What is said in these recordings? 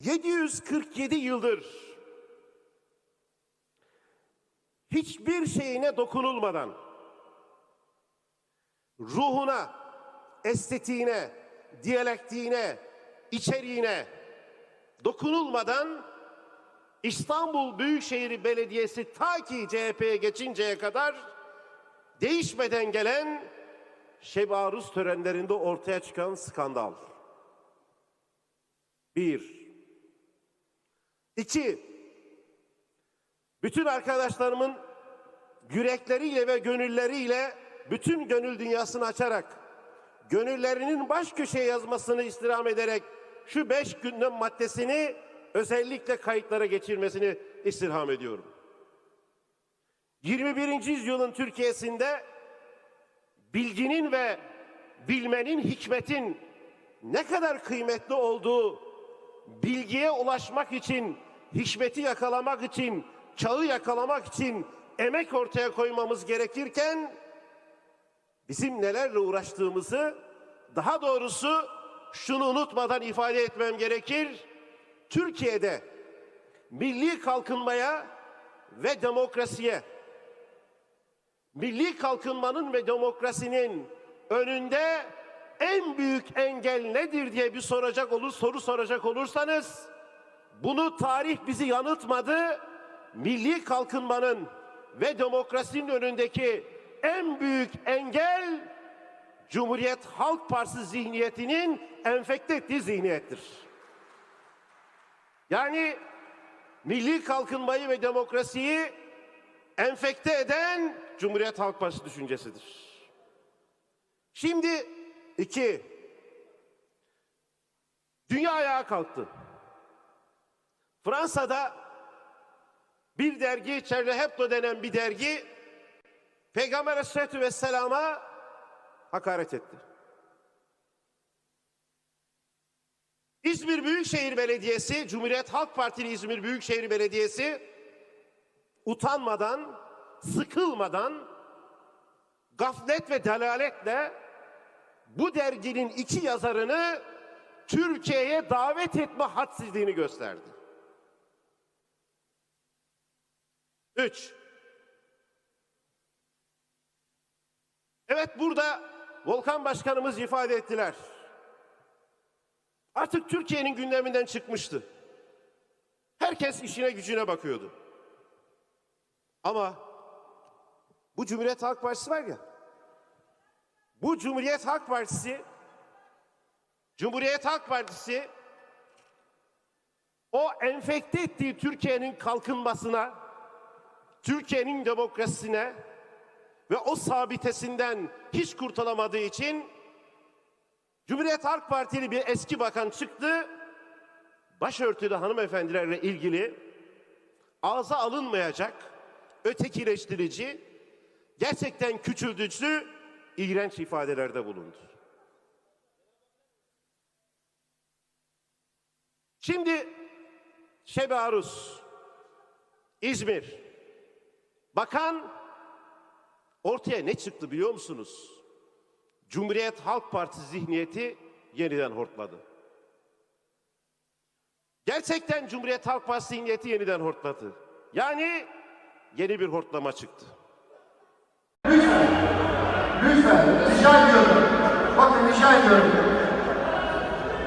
747 yıldır hiçbir şeyine dokunulmadan ruhuna, estetiğine, diyalektiğine, içeriğine dokunulmadan İstanbul Büyükşehir Belediyesi ta ki CHP'ye geçinceye kadar değişmeden gelen şebaruz törenlerinde ortaya çıkan skandal. Bir. İki. Bütün arkadaşlarımın yürekleriyle ve gönülleriyle bütün gönül dünyasını açarak gönüllerinin baş köşeye yazmasını istirham ederek şu beş gündem maddesini özellikle kayıtlara geçirmesini istirham ediyorum. 21. yüzyılın Türkiye'sinde bilginin ve bilmenin, hikmetin ne kadar kıymetli olduğu, bilgiye ulaşmak için, hikmeti yakalamak için, çağı yakalamak için emek ortaya koymamız gerekirken bizim nelerle uğraştığımızı daha doğrusu şunu unutmadan ifade etmem gerekir. Türkiye'de milli kalkınmaya ve demokrasiye milli kalkınmanın ve demokrasinin önünde en büyük engel nedir diye bir soracak olur soru soracak olursanız bunu tarih bizi yanıltmadı. Milli kalkınmanın ve demokrasinin önündeki en büyük engel Cumhuriyet Halk Partisi zihniyetinin enfekte ettiği zihniyettir. Yani milli kalkınmayı ve demokrasiyi enfekte eden Cumhuriyet Halk Partisi düşüncesidir. Şimdi iki, dünya ayağa kalktı. Fransa'da bir dergi, Charlie Hebdo denen bir dergi, Peygamber Aleyhisselatü Vesselam'a hakaret etti. İzmir Büyükşehir Belediyesi, Cumhuriyet Halk Partili İzmir Büyükşehir Belediyesi utanmadan, sıkılmadan, gaflet ve delaletle bu derginin iki yazarını Türkiye'ye davet etme hadsizliğini gösterdi. Üç. Evet burada Volkan Başkanımız ifade ettiler. Artık Türkiye'nin gündeminden çıkmıştı. Herkes işine gücüne bakıyordu. Ama bu Cumhuriyet Halk Partisi var ya, bu Cumhuriyet Halk Partisi, Cumhuriyet Halk Partisi o enfekte ettiği Türkiye'nin kalkınmasına, Türkiye'nin demokrasisine ve o sabitesinden hiç kurtulamadığı için Cumhuriyet Halk Partili bir eski bakan çıktı. Başörtülü hanımefendilerle ilgili ağza alınmayacak, ötekileştirici, gerçekten küçüldürücü, iğrenç ifadelerde bulundu. Şimdi Şebi Arus, İzmir, bakan ortaya ne çıktı biliyor musunuz? Cumhuriyet Halk Partisi zihniyeti yeniden hortladı. Gerçekten Cumhuriyet Halk Partisi zihniyeti yeniden hortladı. Yani yeni bir hortlama çıktı. Lütfen rica ediyorum. Bakın rica ediyorum.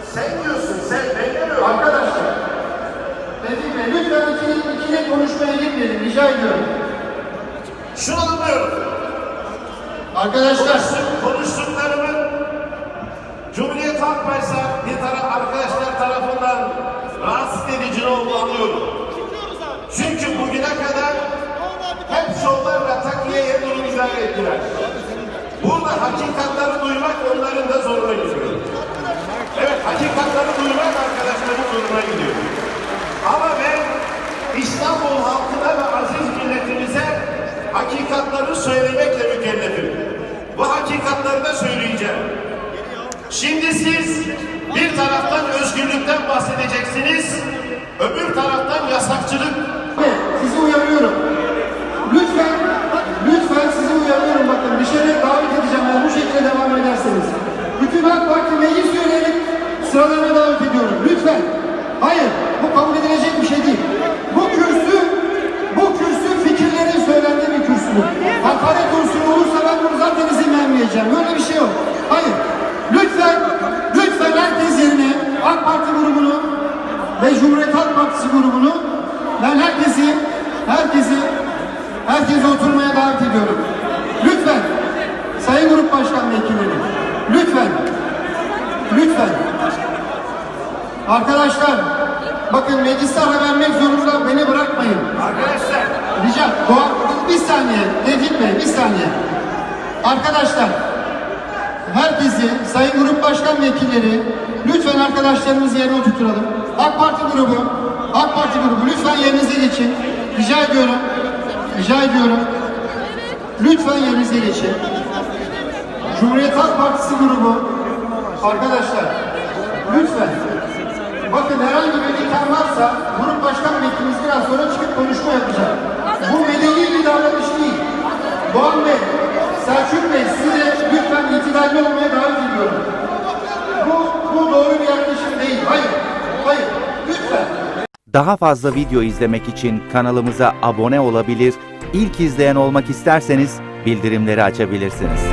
Sen diyorsun, sen ben demiyorum. Arkadaşlar. Bey lütfen ikili, ikili konuşmaya girmeyelim rica ediyorum. Şunu anlıyorum. Arkadaşlar. Konuştuk, konuştuklarımın Cumhuriyet Halk Partisi bir taraf arkadaşlar tarafından rahatsız edici olduğunu anlıyorum. Çünkü bugüne kadar hep şovlarla takiye yerini müdahale ettiler. Burada hakikatleri duymak onların da zoruna gidiyor. Evet hakikatleri duymak arkadaşların zoruna gidiyor. Ama ben İstanbul halkına ve aziz milletimize hakikatları söylemekle mükellefim. Bu hakikatları da söyleyeceğim. Şimdi siz bir taraftan özgürlükten bahsedeceksiniz, öbür taraftan yasakçılık. Sizi uyarıyorum. Lütfen, lütfen sizi uyarıyorum bakın dışarı davet edeceğim eğer bu şekilde devam ederseniz. Bütün AK Parti meclis üyeleri sıralarına davet ediyorum. Lütfen. Hayır. edeceğim. Böyle bir şey yok. Hayır. Lütfen, lütfen herkes yerine AK Parti grubunu ve Cumhuriyet Halk Partisi grubunu ben herkesi, herkesi, herkesi oturmaya davet ediyorum. Lütfen Sayın Grup Başkan Vekilleri, lütfen, lütfen. Arkadaşlar, bakın meclise ara vermek zorunda beni bırakmayın. Arkadaşlar. Rica, bir saniye, Necip Bey, bir saniye. Arkadaşlar, herkesi, Sayın Grup Başkan Vekilleri, lütfen arkadaşlarımızı yerine oturturalım. AK Parti grubu, AK Parti grubu, lütfen yerinize geçin. Rica ediyorum, rica ediyorum. Lütfen yerinize geçin. Cumhuriyet Halk Partisi grubu, arkadaşlar, lütfen. Bakın herhangi bir itham varsa grup başkan vekilimiz biraz sonra çıkıp konuşma yapacak. Bu medeni bir davranış değil. Doğan Bey, Selçuk Bey size lütfen itidalli olmaya davet ediyorum. Bu, bu doğru bir yaklaşım değil. Hayır, hayır. Lütfen. Daha fazla video izlemek için kanalımıza abone olabilir, ilk izleyen olmak isterseniz bildirimleri açabilirsiniz.